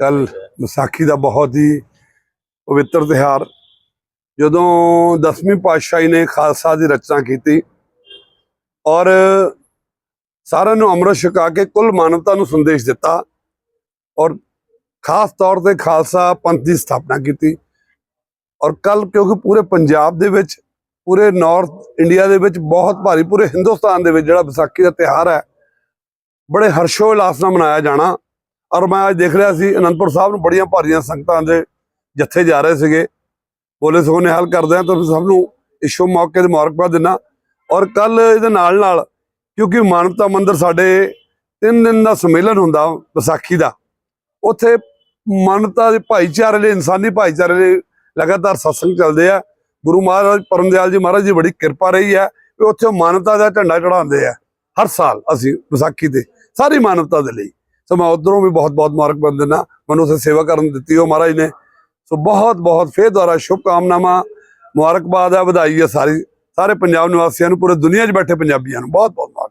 ਕੱਲ ਵਿਸਾਖੀ ਦਾ ਬਹੁਤ ਹੀ ਪਵਿੱਤਰ ਤਿਹਾਰ ਜਦੋਂ ਦਸਵੀਂ ਪਾਤਸ਼ਾਹੀ ਨੇ ਖਾਲਸਾ ਦੀ ਰਚਨਾ ਕੀਤੀ ਔਰ ਸਾਰਿਆਂ ਨੂੰ ਅੰਮ੍ਰਿਤ ਛਕਾ ਕੇ ਕੁੱਲ ਮਾਨਵਤਾ ਨੂੰ ਸੰਦੇਸ਼ ਦਿੱਤਾ ਔਰ ਖਾਸ ਤੌਰ ਤੇ ਖਾਲਸਾ ਪੰਥ ਦੀ ਸਥਾਪਨਾ ਕੀਤੀ ਔਰ ਕੱਲ ਕਿਉਂਕਿ ਪੂਰੇ ਪੰਜਾਬ ਦੇ ਵਿੱਚ, ਪੂਰੇ ਨਾਰਥ ਇੰਡੀਆ ਦੇ ਵਿੱਚ ਬਹੁਤ ਭਾਰੀ, ਪੂਰੇ ਹਿੰਦੁਸਤਾਨ ਦੇ ਵਿੱਚ ਜਿਹੜਾ ਵਿਸਾਖੀ ਦਾ ਤਿਹਾਰ ਹੈ, ਬੜੇ ਹਰਸ਼ੋ ਉਲਾਸ ਨਾਲ ਮਨਾਇਆ ਜਾਣਾ ਔਰ ਮੈਂ ਅੱਜ ਦੇਖ ਰਿਹਾ ਸੀ, ਅਨੰਦਪੁਰ ਸਾਹਿਬ ਨੂੰ ਬੜੀਆਂ ਭਾਰੀਆਂ ਸੰਗਤਾਂ ਦੇ ਜੱਥੇ ਜਾ ਰਹੇ ਸੀਗੇ। ਬੋਲੇ ਸੋ ਨਿਹਾਲ ਕਰਦੇ ਆ, ਤਾਂ ਸਭ ਨੂੰ ਇਸ ਮੌਕੇ ਤੇ ਮੁਬਾਰਕਬਾਦ ਦਿੰਦਾ ਔਰ ਕੱਲ ਇਹਦੇ ਨਾਲ ਨਾਲ, ਕਿਉਂਕਿ ਮਾਨਵਤਾ ਮੰਦਿਰ ਸਾਡੇ ਤਿੰਨ ਦਿਨ ਦਾ ਸੰਮੇਲਨ ਹੁੰਦਾ, ਵਿਸਾਖੀ ਦਾ। ਉੱਥੇ ਮਾਨਵਤਾ ਦੇ ਭਾਈਚਾਰੇ ਲਈ ਇਨਸਾਨੀ ਭਾਈਚਾਰੇ ਲਈ ਲਗਾਤਾਰ ਸਤਸੰਗ ਚੱਲਦੇ ਆ। ਗੁਰੂ ਮਹਾਰਾਜ ਪਰਮਦਿਆਲ ਜੀ ਮਹਾਰਾਜ ਦੀ ਬੜੀ ਕਿਰਪਾ ਰਹੀ ਹੈ ਵੀ ਉੱਥੇ ਉਹ ਮਾਨਵਤਾ ਦਾ ਝੰਡਾ ਚੜਾਉਂਦੇ ਆ। ਹਰ ਸਾਲ ਅਸੀਂ ਵਿਸਾਖੀ ਤੇ, ਸਾਰੀ ਮਾਨਵਤਾ ਦੇ ਲਈ। ਸੋ ਮੈਂ ਉਧਰੋਂ ਵੀ ਬਹੁਤ ਬਹੁਤ ਮੁਬਾਰਕਬਾਦ ਦਿੰਦਾ। ਮੈਨੂੰ ਉੱਥੇ ਸੇਵਾ ਕਰਨ ਦਿੱਤੀ ਉਹ ਮਹਾਰਾਜ ਨੇ। ਸੋ ਬਹੁਤ ਬਹੁਤ ਫੇਰ ਦੁਆਰਾ ਸ਼ੁਭ ਕਾਮਨਾਵਾਂ ਮੁਬਾਰਕਬਾਦ ਹੈ ਵਧਾਈ ਹੈ ਸਾਰੀ। ਸਾਰੇ ਪੰਜਾਬ ਨਿਵਾਸੀਆਂ ਨੂੰ, ਪੂਰੇ ਦੁਨੀਆ 'ਚ ਬੈਠੇ ਪੰਜਾਬੀਆਂ ਨੂੰ। ਬਹੁਤ ਬਹੁਤ ਮੁਬਾਰਕ